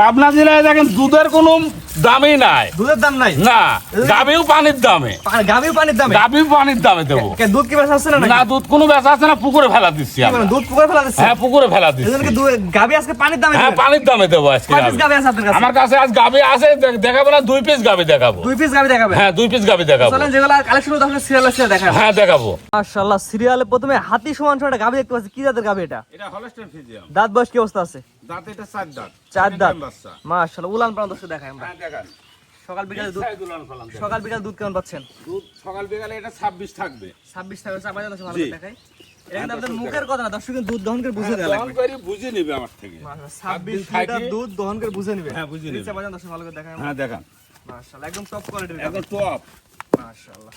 পাবনা জেলায় দেখেন দুধের কোনো দামই নাই। দুধের দাম নাই? না গাবিও পানির দামে। গাভীর পানির দামে? গাবিও পানির দামে দেবো। দুধ কি বেচা হচ্ছে না না দুধ কোনো বেচা আছে না পুকুরে ফেলা দিচ্ছি দুধ পুকুরে ফেলা দিচ্ছে হ্যাঁ পুকুরে ফেলা দিচ্ছি। এজন্য কি দু- আজকে পানির দামে হ্যাঁ পানির দামে দেবো আজকে গাভী। গাভী আছে আপনার কাছে? আমার কাছে আজ গাবি আছে দেখাবো না দুই পিস গাবি দেখাবো। দুই পিস গাভী হ্যাঁ দুই পিস গাবি দেখাবো। চলেন যেগুলো কালেকশন দর্শক সিরিয়াল আছে দেখাবো হ্যাঁ দেখাবো। মাশাআল্লাহ সিরিয়ালে প্রথমে হাতি সমান সমান গাভী দেখতে পাচ্ছি। কি জাতের গাভী এটা? এটা হলস্টাইন দাঁত বয়স কি অবস্থা আছে? দাঁত এটা চার দাঁত। চার দাঁত। মাশাআল্লাহ উলান দর্শক দেখাই আমরা। হ্যাঁ দেখান সকাল বিকালে দুধ। সকাল বিকাল কেমন পাচ্ছেন? দুধ সকাল বিকালে এটা ছাব্বিশ থাকবে। ছাব্বিশ টাকা চাপা যাচ্ছে ভালো করে দেখাই। এটা আপনাদের মুখের কথা না দর্শক দুধ দহন করে বুঝে দেওয়া লাগবে করে বুঝে নিবে আমার থেকে। লিটার দুধ দহন করে বুঝে নিবে। হ্যাঁ, বুঝে নিবে। চাপা ভালো করে দেখাই। হ্যাঁ দেখান। মাশাআল্লাহ একদম টপ কোয়ালিটির টপ মাশাআল্লাহ।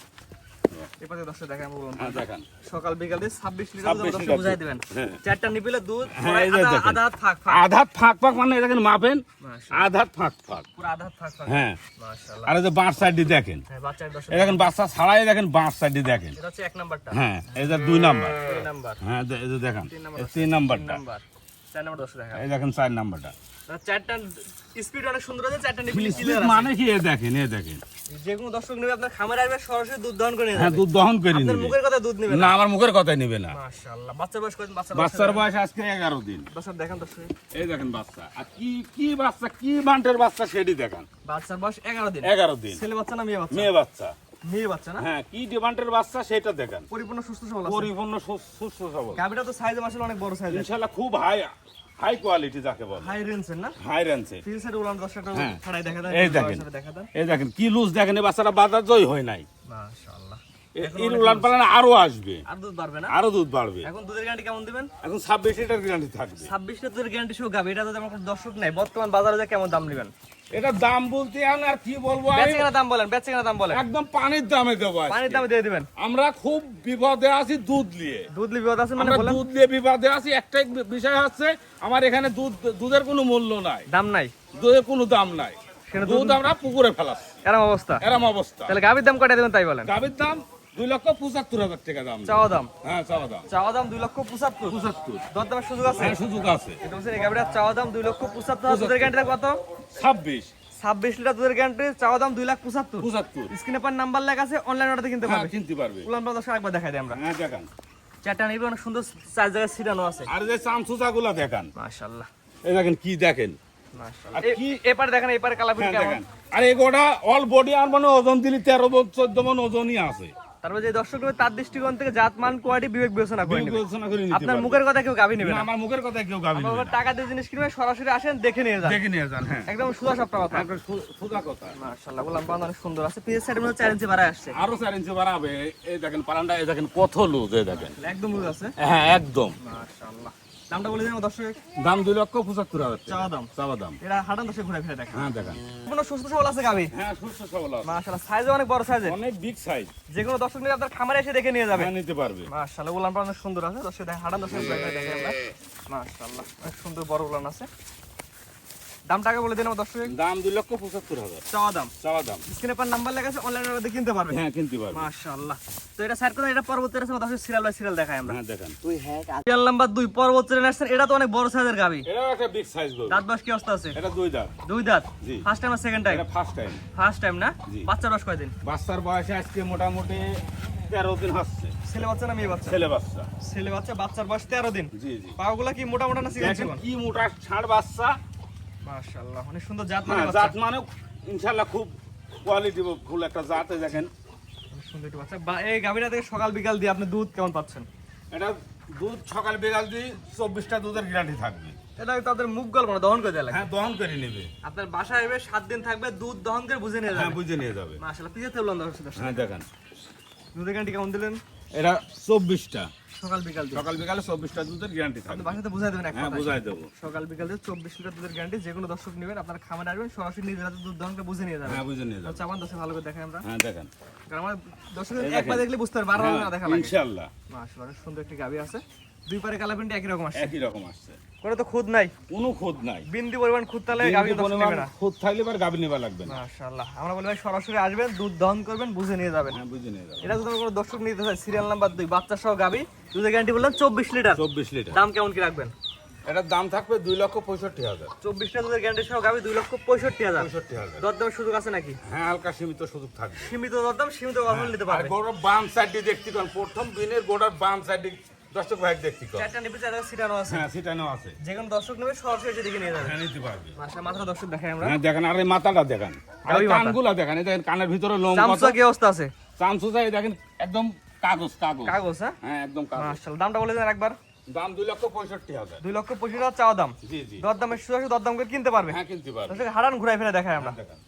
এপাশে দর্শক দেখাই আমরা বলুন দেখান। সকাল বিকাল ছাব্বিশ লিটার দুধ 26 দর্শক লিটার বুঝাই দুধ। চারটা নিপিলে দুধ এই যে আধা- দেখেন। আধা আধা ফাঁক ফাঁক মানে দেখেন মাপেন। আধা ফাঁক ফাঁক। পুরো আধা থাক ফাক। হ্যাঁ। আর যে বাঁশ সাইডটি দেখেন। বাচ্চার দর্শক এই দেখেন বাচ্চা ছাড়াই দেখেন বাঁশ সাইডটি দেখেন। এটা হচ্ছে এক নাম্বারটা। হ্যাঁ এই যে দুই নাম্বার। দুই নাম্বার। হ্যাঁ এই যে দেখেন তিন নাম্বার এই আছে। তিন নাম্বারটা। চার নাম্বার দর্শক দেখা এই দেখেন চার নাম্বারটা। চারটা স্পিড অনেক সুন্দর আছে চারটা নিপিলে মানে কি? এ দেখেন এ দেখেন। যে কোনো দর্শক নেবে আপনার খামারে আসবে সরাসরি দুধ দহন করে হ্যাঁ দুধ দহন করে আপনার মুখের কথা দুধ নেবে না। আমার মুখের কথাই নিবে না। মাশাআল্লাহ বাচ্চার বয়স কত বাচ্চা বাচ্চার বয়স আজকে এগারো দিন। বাচ্চার দেখেন দর্শক। এই দেখেন বাচ্চা। আর কি কি বাচ্চা কি বান্টের বাচ্চা সেটি দেখান। বাচ্চার বয়স এগারো দিন। এগারো দিন। ছেলে বাচ্চা না মেয়ে বাচ্চা? মেয়ে বাচ্চা। মেয়ে বাচ্চা না? হ্যাঁ কি ডিমান্ডের বাচ্চা সেটা দেখান। পরিপূর্ণ সুস্থ সবল পরিপূর্ণ সুস্থ সবল। গাবিটা তো সাইজে মাসে অনেক বড় সাইজ ইনশাল্লাহ খুব হাই হাই কোয়ালিটি যাকে বলে। হাই রেঞ্জের না? হাই রেঞ্জের ফিল সাইড উলান দশটা। ছাড়াই দেখা দেন এই দেখেন। এই দেখেন কি লুজ দেখেন এই বাচ্চাটা বাজার জয় হয় নাই। মাশাআল্লাহ। এর উলান পালান আরও আসবে। আর দুধ বাড়বে না? আরও দুধ বাড়বে। এখন দুধের গ্যারান্টি কেমন দিবেন? এখন ছাব্বিশ লিটার গ্যারান্টি থাকবে। ছাব্বিশ দুধের গ্যারান্টি সহ গাবি এটা তো আমার কোনো দর্শক নাই। বর্তমান বাজারে যা কেমন দাম নেবেন? এটা দাম বলতে আর কি বলব? দাম বলেন দাম বলেন। একদম পানির দামে দেবো পানির দামে দিয়ে দিবেন। আমরা খুব বিপদে আছি দুধ নিয়ে। দুধ লিবি আছে মানে বলেন? দুধ নিয়ে বিপদে আছি। একটাই বিষয় হচ্ছে আমার এখানে দুধ দুধের কোনো মূল্য নাই। দাম নাই? দুধের কোনো দাম নাই। দুধ আমরা পুকুরে ফেলাচ্ছি। এরকম অবস্থা। এরম অবস্থা। তাহলে গাবির দাম কয়টা দেবেন তাই বলেন? গাভীর দাম দুই লক্ষ পঁচাত্তর হাজার টাকা দাম। চাওয়া দাম? হ্যাঁ চাওয়া দাম। চাওয়া দাম দুই লক্ষ পঁচাত্তর? পঁচাত্তর। দর দামের সুযোগ আছে? হ্যাঁ সুযোগ আছে। এটা হচ্ছে এই চাওয়া দাম দুই লক্ষ পঁচাত্তর গ্যারান্টি কত? ছাব্বিশ। ছাব্বিশ লিটার দুধের গ্যারান্টি চাওয়া দাম দুই লাখ পঁচাত্তর। পঁচাত্তর। স্ক্রিনে পার নাম্বার লেখা আছে অনলাইন অর্ডার কিনতে হ্যাঁ পারবে। কিনতে পারবে। উলান দশ একবার দেখাই দিই আমরা। হ্যাঁ দেখান। চারটা নিবে অনেক সুন্দর চার জায়গায় ছিটানো আছে। আর যে চামচুচা গুলা দেখান। মাশাআল্লাহ। এই দেখেন কি দেখেন। এপারে দেখেন এপারে হ্যাঁ কেমন? দেখেন। আর এগোটা অল বডি আর মানে ওজন দিলি তেরো চোদ্দ মন ওজনই আছে। তারপর যে দর্শক তার দৃষ্টিকোণ থেকে জাত মান কোয়ালিটি বিবেক বিবেচনা করে বিবেচনা করে আপনার মুখের কথা কেউ গাবি নেবে না, আমার মুখের কথা কেউ গাবি নেবে টাকা দিয়ে জিনিস কিনবে সরাসরি আসেন দেখে নিয়ে যান। দেখে নিয়ে যান হ্যাঁ। একদম সুদা সব কথা। একদম সুদা কথা। মাশাআল্লাহ বললাম বান অনেক সুন্দর আছে। পিএস সাইড মধ্যে 4 ইঞ্চি বাড়া আসছে। আরও 4 ইঞ্চি বাড়াবে। এই দেখেন পারান্ডা এই দেখেন কত লুজ এই দেখেন। একদম লুজ আছে? হ্যাঁ একদম। মাশাআল্লাহ। দামটা বলে দিন দর্শক। দাম দুই লক্ষ পঁচাত্তর হাজার। চাওয়া দাম। চাওয়া দাম। এটা হাঁটান দর্শক ঘুরে ফিরে দেখেন। হ্যাঁ দেখেন। কোনো সুস্থ সবল আছে গাবি হ্যাঁ সুস্থ সবল আছে। মাশাআল্লাহ সাইজ অনেক বড় সাইজ অনেক বিগ সাইজ যে কোনো দর্শক নিয়ে আপনার খামারে এসে দেখে নিয়ে যাবে। হ্যাঁ নিতে পারবে। মাশাআল্লাহ উলান অনেক সুন্দর আছে। দর্শক দেখেন হাঁটান দর্শক ঘুরে ফিরে দেখেন আমরা মাশাআল্লাহ অনেক সুন্দর বড় উলান আছে। দাম টাকা বলে দিন আমার দর্শক। দাম দুই লক্ষ পঁচাত্তর হাজার। চাওয়া দাম। চাওয়া দাম। স্ক্রিনে পার নাম্বার লেখা আছে অনলাইনে অর্ডার কিনতে পারবে হ্যাঁ কিনতে পারবে মাশাআল্লাহ। তো এটা সাইড করে এটা পরবর্তী আছে দর্শক সিরিয়াল বাই সিরিয়াল দেখাই আমরা। হ্যাঁ দেখেন। সিরিয়াল নাম্বার দুই পর্বত ট্রেন আসছেন। এটা তো অনেক বড় সাইজের গাবি। এটাও একটা বিগ সাইজ গরু। দাঁত বয়স কি অবস্থা আছে? এটা দুই দাঁত। দুই দাঁত? জি। ফার্স্ট টাইম আর সেকেন্ড টাইম এটা ফার্স্ট টাইম ফার্স্ট টাইম না। বাচ্চার বয়স কয়দিন? বাচ্চার বয়সে আজকে মোটামুটি তেরো দিন হচ্ছে। ছেলে বাচ্চা না মেয়ে বাচ্চা? ছেলে বাচ্চা। ছেলে বাচ্চা বাচ্চার বয়স তেরো দিন। জি জি। পাগুলা কি মোটা মোটা না দেখেন কি মোটা ছাড় বাচ্চা। মাশাআল্লাহ অনেক সুন্দর জাত মানে হ্যাঁ, জাত মানে ইনশাল্লাহ খুব কোয়ালিটি ফুল একটা জাতে দেখেন। সুন্দর একটি বাচ্চা। বা এই গাভিটা থেকে সকাল বিকাল দিয়ে আপনি দুধ কেমন পাচ্ছেন? এটা দুধ সকাল বিকাল দিয়ে চব্বিশটা দুধের গ্যারান্টি থাকবে। এটা তাদের মুখ গল্প না দহন করে দেয় হ্যাঁ দহন করে নেবে। আপনার বাসায় এসে সাত দিন থাকবে দুধ দহন করে বুঝে নিয়ে হ্যাঁ যাবে। বুঝে নিয়ে যাবে। মাশাআল্লাহ পিছে তেল দর্শক দর্শক। হ্যাঁ দেখেন। দুধের গ্যারান্টি কেমন দিলেন? এটা চব্বিশটা। সকাল বিকাল সকাল বিকালে চব্বিশটা দুধের গ্যারান্টি থাকবে। বাসাতে বুঝাই দেবেন হ্যাঁ বুঝাই দেবো। সকাল বিকাল চব্বিশ লিটার দুধের গ্যারান্টি যে কোনো দর্শক নেবেন আপনার খামারে আসবেন সরাসরি নিজের হাতে দুধ দহনটা বুঝে নিয়ে যাবেন। হ্যাঁ বুঝে নিয়ে যাবে চাপান দর্শক ভালো করে দেখেন আমরা। হ্যাঁ দেখেন। কারণ আমার দর্শক একবার দেখলে বুঝতে পারবে বারবার না দেখা লাগে ইনশাল্লাহ। মাশাআল্লাহ সুন্দর একটি গাবি আছে। দুই পারে কালাপিনটা একই রকম আসছে। একই রকম আসছে। কোনো তো খুদ নাই। কোনো খোদ নাই। বিন্দু পরিমাণ খুদ তাহলে গাবি পরিমাণ খোদ থাকলে এবার গাবি নেবা লাগবে না। মাশাআল্লাহ। আমরা বলি ভাই সরাসরি আসবেন দুধ দহন করবেন বুঝে নিয়ে যাবেন। হ্যাঁ বুঝে নিয়ে যাবে এটা যদি কোনো দর্শক নিতে চায় সিরিয়াল নাম্বার দুই বাচ্চা সহ গাবি দুধের গ্যারান্টি বললেন চব্বিশ লিটার। চব্বিশ লিটার। দাম কেমন কি রাখবেন? এটার দাম থাকবে দুই লক্ষ পঁয়ষট্টি হাজার। চব্বিশটা দুধের গ্যারান্টি সহ গাবি দুই লক্ষ পঁয়ষট্টি হাজার। পঁয়ষট্টি হাজার। দরদামের সুযোগ আছে নাকি? হ্যাঁ হালকা সীমিত সুযোগ থাকবে। সীমিত দরদাম সীমিত কথা নিতে পারবে। গোড়ার বাম সাইডে দেখতে পান প্রথম দিনের গোড়ার বাম সাইডে দর্শক ভাই পান চারটা নিবে চারটা সিটানো আছে। হ্যাঁ সেটাও আছে। দর্শক নেবে সরাসরি নিয়ে যাবে। হ্যাঁ নিতে পারবে। মাসা মাত্র দর্শক দেখাই আমরা। হ্যাঁ দেখেন আর এই মাথাটা দেখেন। আর এই গাভী দেখেন এই দেখেন কানের ভিতরে লোম চামচা কি অবস্থা আছে? চামচু চাই দেখেন একদম কাগজ কাগজ। কাগজ হ্যাঁ? হ্যাঁ একদম কাগজ। মাশাআল্লাহ। দামটা বলে দেন একবার। দাম দুই লক্ষ পঁয়ষট্টি হাজার। দুই লক্ষ পঁচিশ হাজার চাওয়া দাম। জি জি। দরদামের সুযোগ আছে, দরদাম করে কিনতে পারবে। হ্যাঁ কিনতে পারবে। হারান ঘুরাই ফেলে দেখায় আমরা। দেখেন।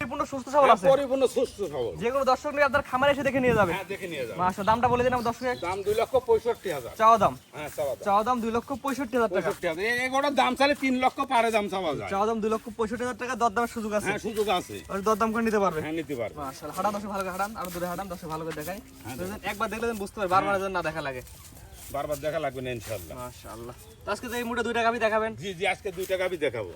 পরিপূর্ণ সুস্থ সবল আছে? পরিপূর্ণ সুস্থ সবল। যে কোনো দর্শক নিয়ে আপনার খামারে এসে দেখে নিয়ে যাবে। হ্যাঁ দেখে নিয়ে যাবে। মাসা দামটা বলে দিন আমার দর্শকের। দাম দুই লক্ষ পঁয়ষট্টি হাজার। চাওয়া দাম? হ্যাঁ চাওয়া দাম। চাওয়া দাম দুই লক্ষ পঁয়ষট্টি হাজার টাকা। পঁয়ষট্টি হাজার। এই দাম চাইলে তিন লক্ষ পারে দাম চাওয়া যায়। চাওয়া দাম দুই লক্ষ পঁয়ষট্টি হাজার টাকা দরদামের সুযোগ আছে। হ্যাঁ সুযোগ আছে। আর দরদাম করে নিতে পারবে। হ্যাঁ নিতে পারবে। মাশাআল্লাহ হাঁটান দর্শক ভালো করে হাঁটান। আর দূরে হাঁটান দর্শক ভালো করে দেখাই। হ্যাঁ, একবার দেখলে বুঝতে পারবে বারবার যেন না দেখা লাগে। বারবার দেখা লাগবে না ইনশাল্লাহ মাশাআল্লাহ। আজকে তো এই মুঠে দুইটা গাবি দেখাবেন? জি জি আজকে দুই টাকা আমি দেখাবো।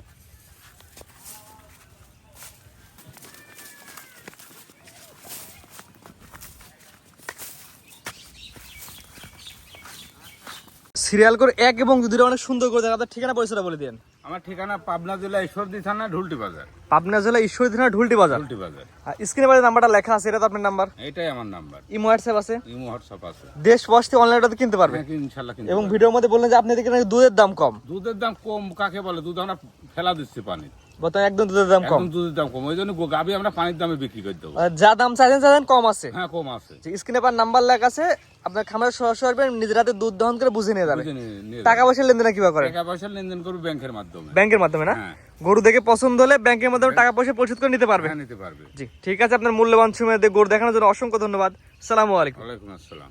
সিরিয়াল করে এক এবং দুটো অনেক সুন্দর করে দেখা ঠিকানা পরিচয়টা বলে দিন আমার ঠিকানা পাবনা জেলা ঈশ্বরদী থানা ঢুলটি বাজার। পাবনা জেলা ঈশ্বরদী থানা ঢুলটি বাজার। ঢুলটি বাজার। আর স্ক্রিনে বাজার নাম্বারটা লেখা আছে এটা তো আপনার নাম্বার। এটাই আমার নাম্বার। ইমো হোয়াটসঅ্যাপ আছে? ইমো হোয়াটসঅ্যাপ আছে। দেশ বসতে অনলাইনে কিনতে পারবে ইনশাআল্লাহ কিনতে এবং ভিডিওর মধ্যে বললেন যে আপনি দেখেন নাকি দুধের দাম কম। দুধের দাম কম কাকে বলে? দুধ আমরা ফেলা দিচ্ছি পানি বর্তমানে একদম দুধের দাম কম। দুধের দাম কম। ওই জন্য আমরা পানির দামে বিক্রি করে দেবো। যা দাম চাইছেন চাইছেন কম আছে। হ্যাঁ কম আছে। স্ক্রিনে পার নাম্বার লেখা আছে আপনার খামারে সরাসরি আসবেন নিজের হাতে দুধ দহন করে বুঝে নিয়ে যাবে বুঝে নিয়ে- নিয়ে টাকা পয়সা লেনদেন কীভাবে করে টাকা পয়সা লেনদেন করবে ব্যাংকের মাধ্যমে। ব্যাংকের মাধ্যমে না? হ্যাঁ। গরু দেখে পছন্দ হলে ব্যাংকের মাধ্যমে টাকা পয়সা পরিশোধ করে নিতে পারবে। হ্যাঁ নিতে পারবে। জি ঠিক আছে আপনার মূল্যবান সময় গরু দেখানোর জন্য অসংখ্য ধন্যবাদ। সালামু আলাইকুম। ওয়ালাইকুম আসসালাম।